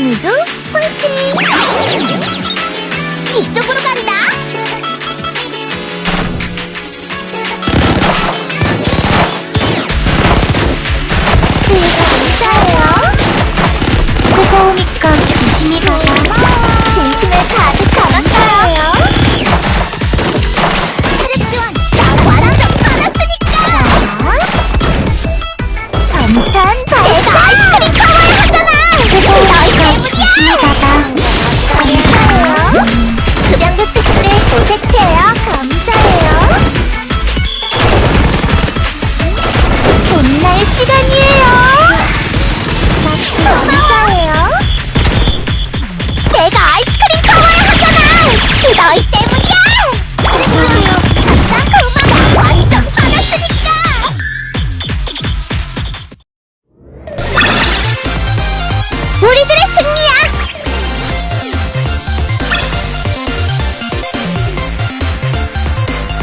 오늘도 화이팅! 이쪽으로 간다! 제가 무서워요. 무거우니까 조심히 가자. 진심을 가득 담았어요. 체력 지원, 나 와라 좀 받았으니까! 전탄 시간이야.